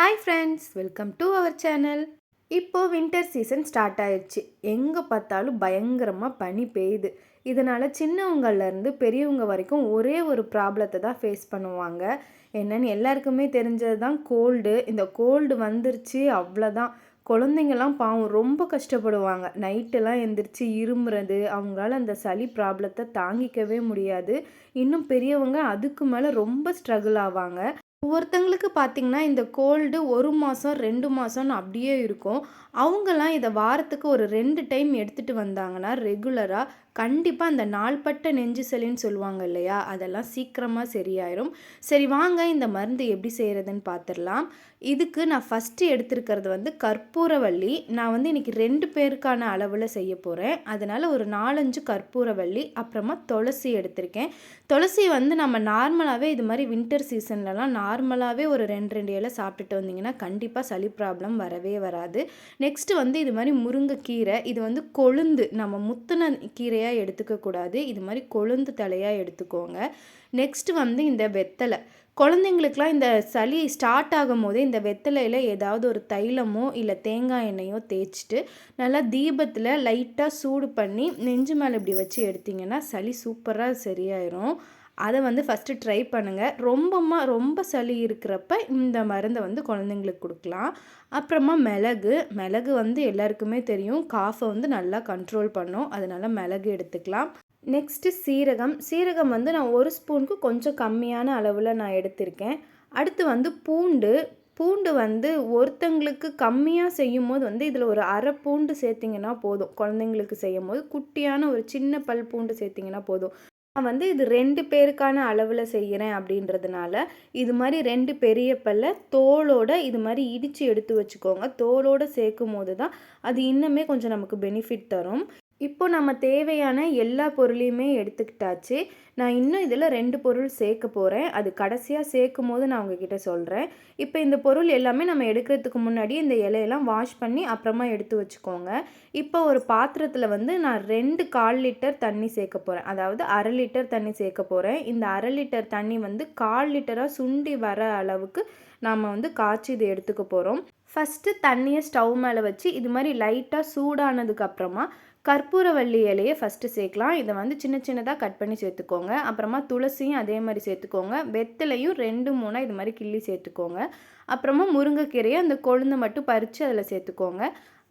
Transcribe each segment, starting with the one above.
Hi friends welcome to our channel இப்போது winter season start ஆயிடுச்சு எங்கே பார்த்தாலும் பயங்கரமாக பனி பெய்யுது. இதனால் சின்னவங்கள்லேருந்து பெரியவங்க வரைக்கும் ஒரே ஒரு ப்ராப்ளத்தை தான் ஃபேஸ் பண்ணுவாங்க. என்னன்னு எல்லாருக்குமே தெரிஞ்சது தான் கோல்டு இந்த கோல்டு வந்துருச்சு அவ்வளோதான் குழந்தைங்கள்லாம் பாவம் ரொம்ப கஷ்டப்படுவாங்க. நைட்டெல்லாம் எந்திரிச்சு இருமுறது அவங்களால அந்த சளி ப்ராப்ளத்தை தாங்கிக்கவே முடியாது. இன்னும் பெரியவங்க அதுக்கு மேலே ரொம்ப ஸ்ட்ரகிள் ஆவாங்க. ஒவ்வொருத்தங்களுக்கு பார்த்திங்கன்னா இந்த கோல்டு ஒரு மாதம் ரெண்டு மாதம்னு அப்படியே இருக்கும். அவங்கெல்லாம் இதை வாரத்துக்கு ஒரு ரெண்டு டைம் எடுத்துகிட்டு வந்தாங்கன்னா ரெகுலராக கண்டிப்பாக அந்த நாள்பட்ட நெஞ்சு சளின்னு சொல்லுவாங்க இல்லையா? அதெல்லாம் சீக்கிரமாக சரியாயிரும். சரி வாங்க இந்த மருந்து எப்படி செய்கிறதுன்னு பார்த்துடலாம் இதுக்கு நான் ஃபஸ்ட்டு எடுத்திருக்கிறது வந்து கற்பூரவள்ளி. நான் வந்து இன்றைக்கி ரெண்டு பேருக்கான அளவில் செய்ய போகிறேன் அதனால் ஒரு நாலஞ்சு கற்பூரவள்ளி அப்புறமா துளசி எடுத்திருக்கேன். துளசி வந்து நம்ம நார்மலாகவே இது மாதிரி வின்டர் சீசன்லலாம் நார்மலாகவே ஒரு ரெண்டு ரெண்டு இலை சாப்பிட்டுட்டு வந்தீங்கன்னா கண்டிப்பாக சளி ப்ராப்ளம் வரவே வராது. நெக்ஸ்ட்டு வந்து இது மாதிரி முருங்கைக்கீரை இது வந்து கொழுந்து நம்ம முத்துன தலையாக எடுத்துக்கக்கூடாது இது மாதிரி கொழுந்து தலையாக எடுத்துக்கோங்க. நெக்ஸ்ட்டு வந்து இந்த வெத்தலை. குழந்தைங்களுக்குலாம் இந்த சளி ஸ்டார்ட் ஆகும் போதே இந்த வெத்தலையில் ஏதாவது ஒரு தைலமோ இல்லை தேங்காய் எண்ணெயோ தேய்ச்சிட்டு நல்லா தீபத்தில் லைட்டாக சூடு பண்ணி நெஞ்சு மேலே இப்படி வச்சு எடுத்திங்கன்னா சளி சூப்பராக சரியாயிரும். அதை வந்து ஃபஸ்ட்டு ட்ரை பண்ணுங்கள் ரொம்பமாக ரொம்ப சளி இருக்கிறப்ப இந்த மருந்தை வந்து குழந்தைங்களுக்கு கொடுக்கலாம். அப்புறமா மிளகு. மிளகு வந்து எல்லாருக்குமே தெரியும். காஃபை வந்து நல்லா கண்ட்ரோல் பண்ணும். அதனால் மிளகு எடுத்துக்கலாம். நெக்ஸ்ட்டு சீரகம். சீரகம் வந்து நான் ஒரு ஸ்பூனுக்கு கொஞ்சம் கம்மியான அளவில் நான் எடுத்திருக்கேன். அடுத்து வந்து பூண்டு. பூண்டு வந்து ஒருத்தங்களுக்கு கம்மியாக செய்யும் போது வந்து இதில் ஒரு அரை பூண்டு சேர்த்திங்கன்னா போதும். குழந்தைங்களுக்கு செய்யும் போது குட்டியான ஒரு சின்ன பல் பூண்டு சேர்த்திங்கன்னா போதும். நான் வந்து இது ரெண்டு பேருக்கான அளவில் செய்கிறேன் அப்படின்றதுனால இது மாதிரி ரெண்டு பெரிய பல்ல தோலோட இது மாதிரி இடித்து எடுத்து வச்சுக்கோங்க. தோலோடு சேர்க்கும் போது தான் அது இன்னுமே கொஞ்சம் நமக்கு பெனிஃபிட் தரும். இப்போ நம்ம தேவையான எல்லா பொருளையுமே எடுத்துக்கிட்டாச்சு. நான் இன்னும் இதில் ரெண்டு பொருள் சேர்க்க போகிறேன் அது கடைசியாக சேர்க்கும் போது நான் உங்ககிட்ட சொல்கிறேன் இப்போ இந்த பொருள் எல்லாமே நம்ம எடுக்கிறதுக்கு முன்னாடி இந்த இலையெல்லாம் வாஷ் பண்ணி அப்புறமா எடுத்து வச்சுக்கோங்க. இப்போ ஒரு பாத்திரத்தில் வந்து நான் ரெண்டு கால் லிட்டர் தண்ணி சேர்க்க போகிறேன் அதாவது அரை லிட்டர் தண்ணி சேர்க்க போகிறேன் இந்த அரை லிட்டர் தண்ணி வந்து கால் லிட்டராக சுண்டி வர அளவுக்கு நாம் வந்து காய்ச்சி இதை எடுத்துக்க போகிறோம் ஃபஸ்ட்டு தண்ணியை ஸ்டவ் மேலே வச்சு இது மாதிரி லைட்டாக சூடானதுக்கப்புறமா கற்பூரவள்ளி இலையை ஃபஸ்ட்டு சேர்க்கலாம். இதை வந்து சின்ன சின்னதாக கட் பண்ணி சேர்த்துக்கோங்க. அப்புறமா துளசியும் அதே மாதிரி சேர்த்துக்கோங்க. வெத்தலையும் ரெண்டு மூணாக இது மாதிரி கிள்ளி சேர்த்துக்கோங்க. அப்புறமா முருங்கைக்கீரையை அந்த கொழுந்தை மட்டும் பறித்து அதில் சேர்த்துக்கோங்க.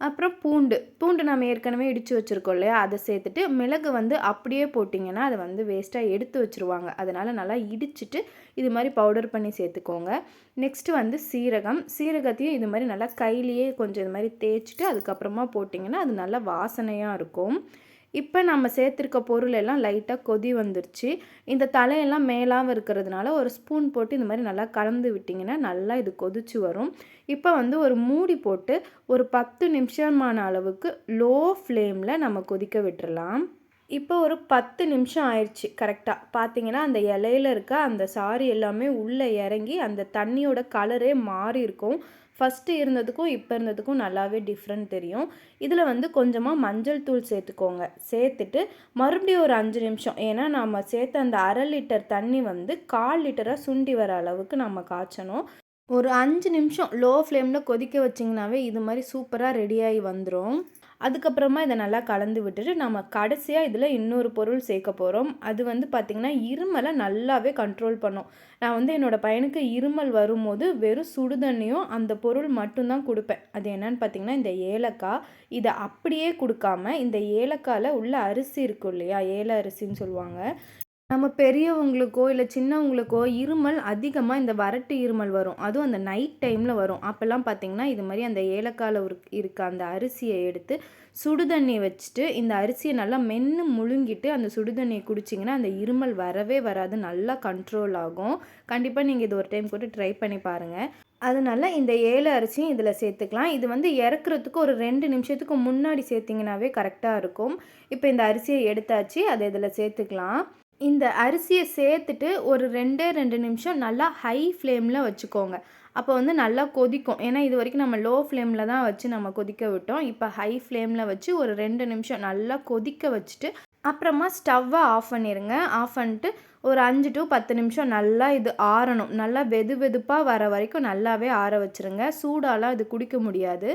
அப்புறம் பூண்டு. பூண்டு நம்ம ஏற்கனவே இடித்து வச்சுருக்கோம் இல்லையா? அதை சேர்த்துட்டு மிளகு வந்து அப்படியே போட்டிங்கன்னா அதை வந்து வேஸ்ட்டாக எடுத்து வச்சுருவாங்க. அதனால் நல்லா இடிச்சிட்டு இது மாதிரி பவுடர் பண்ணி சேர்த்துக்கோங்க. நெக்ஸ்ட்டு வந்து சீரகம். சீரகத்தையும் இது மாதிரி நல்லா கையிலேயே கொஞ்சம் இது மாதிரி தேய்ச்சிட்டு அதுக்கப்புறமா போட்டிங்கன்னா அது நல்லா வாசனையாக இருக்கும். இப்போ நம்ம சேர்த்துருக்க பொருள் எல்லாம் லைட்டாக கொதி வந்துருச்சு. இந்த தலையெல்லாம் மேலாகவும் இருக்கிறதுனால ஒரு ஸ்பூன் போட்டு இந்த மாதிரி நல்லா கலந்து விட்டிங்கன்னா நல்லா இது கொதிச்சு வரும். இப்போ வந்து ஒரு மூடி போட்டு ஒரு பத்து நிமிஷமான அளவுக்கு லோ ஃப்ளேமில் நம்ம கொதிக்க விட்டுறலாம். இப்போ ஒரு பத்து நிமிஷம் ஆயிடுச்சு கரெக்டாக பார்த்தீங்கன்னா அந்த இலையில இருக்க அந்த சாரி எல்லாமே உள்ளே இறங்கி அந்த தண்ணியோட கலரே மாறி இருக்கும் ஃபஸ்ட்டு இருந்ததுக்கும் இப்போ இருந்ததுக்கும் நல்லாவே டிஃப்ரெண்ட் தெரியும். இதில் வந்து கொஞ்சமாக மஞ்சள் தூள் சேர்த்துக்கோங்க. சேர்த்துட்டு மறுபடியும் ஒரு அஞ்சு நிமிஷம். ஏன்னா நம்ம சேர்த்த அந்த அரை லிட்டர் தண்ணி வந்து கால் லிட்டராக சுண்டி வர அளவுக்கு நம்ம காய்ச்சணும். ஒரு அஞ்சு நிமிஷம் லோ ஃப்ளேமில் கொதிக்க வச்சிங்கனாவே இது மாதிரி சூப்பராக ரெடியாகி வந்துடும் அதுக்கப்புறமா இதை நல்லா கலந்து விட்டுட்டு நம்ம கடைசியாக இதில் இன்னொரு பொருள் சேர்க்க போகிறோம் அது வந்து பார்த்திங்கன்னா இருமலை நல்லாவே கண்ட்ரோல் பண்ணும். நான் வந்து என்னோடய பையனுக்கு இருமல் வரும்போது வெறும் சுடுதண்ணியும் அந்த பொருள் மட்டும்தான் கொடுப்பேன். அது என்னன்னு பார்த்திங்கன்னா இந்த ஏலக்காய். இதை அப்படியே கொடுக்காம இந்த ஏலக்காயில் உள்ள அரிசி இருக்கும் இல்லையா? ஏல அரிசின்னு சொல்லுவாங்க. நம்ம பெரியவங்களுக்கோ இல்லை சின்னவங்களுக்கோ இருமல் அதிகமாக இந்த வறட்டு இருமல் வரும். அதுவும் அந்த நைட் டைமில் வரும். அப்போல்லாம் பார்த்திங்கன்னா இது மாதிரி அந்த ஏலக்காயில் இருக்க அந்த அரிசியை எடுத்து சுடுதண்ணி வச்சுட்டு இந்த அரிசியை நல்லா மென்று முழுங்கிட்டு அந்த சுடுதண்ணியை குடிச்சிங்கன்னா அந்த இருமல் வரவே வராது. நல்லா கண்ட்ரோல் ஆகும். கண்டிப்பாக நீங்கள் இது ஒரு டைம் கூட ட்ரை பண்ணி பாருங்கள் அதனால இந்த ஏழு அரிசியும் இதில் சேர்த்துக்கலாம். இது வந்து இறக்குறதுக்கு ஒரு ரெண்டு நிமிஷத்துக்கு முன்னாடி சேர்த்திங்கனாவே கரெக்டாக இருக்கும். இப்போ இந்த அரிசியை எடுத்தாச்சு. அதை இதில் சேர்த்துக்கலாம். இந்த அரிசியை சேர்த்துட்டு ஒரு ரெண்டே ரெண்டு நிமிஷம் நல்லா ஹை ஃப்ளேமில் வச்சுக்கோங்க. அப்போ வந்து நல்லா கொதிக்கும். ஏன்னா இது வரைக்கும் நம்ம லோ ஃப்ளேமில் தான் வச்சு நம்ம கொதிக்க விட்டோம். இப்போ ஹை ஃப்ளேமில் வச்சு ஒரு ரெண்டு நிமிஷம் நல்லா கொதிக்க வச்சுட்டு அப்புறமா ஸ்டவ்வை ஆஃப் பண்ணிடுங்க ஆஃப் பண்ணிட்டு ஒரு அஞ்சு டு பத்து நிமிஷம் நல்லா இது ஆறணும். நல்லா வெது வெதுப்பாக வர வரைக்கும் நல்லாவே ஆற வச்சுருங்க. சூடாலாம் இது குடிக்க முடியாது.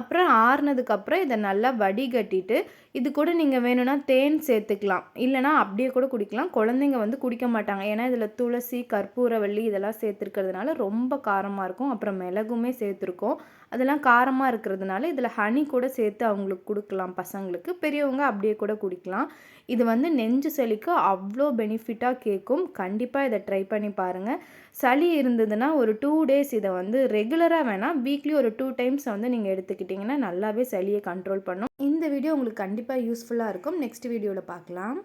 அப்புறம் ஆறுனதுக்கப்புறம் இதை நல்லா வடிகட்டிட்டு இது கூட நீங்கள் வேணும்னா தேன் சேர்த்துக்கலாம். இல்லைனா அப்படியே கூட குடிக்கலாம். குழந்தைங்க வந்து குடிக்க மாட்டாங்க. ஏன்னா இதில் துளசி கற்பூரவள்ளி இதெல்லாம் சேர்த்துருக்கிறதுனால ரொம்ப காரமாக இருக்கும். அப்புறம் மிளகுமே சேர்த்துருக்கோம். அதெல்லாம் காரமாக இருக்கிறதுனால இதில் ஹனி கூட சேர்த்து அவங்களுக்கு கொடுக்கலாம் பசங்களுக்கு. பெரியவங்க அப்படியே கூட குடிக்கலாம். இது வந்து நெஞ்சு சளிக்கு அவ்வளோ பெனிஃபிட்டாக கேட்கும் கண்டிப்பாக இதை ட்ரை பண்ணி பாருங்கள் சளி இருந்ததுன்னா ஒரு டூ டேஸ் இதை வந்து ரெகுலராக வேணால் வீக்லி ஒரு டூ டைம்ஸ் வந்து நீங்கள் எடுத்துக்கிட்டிங்கன்னா நல்லாவே சளியை கண்ட்ரோல் பண்ணும். இந்த வீடியோ உங்களுக்கு கண்டிப்பாக யூஸ்ஃபுல்லாக இருக்கும். நெக்ஸ்ட் வீடியோவில் பார்க்கலாம்.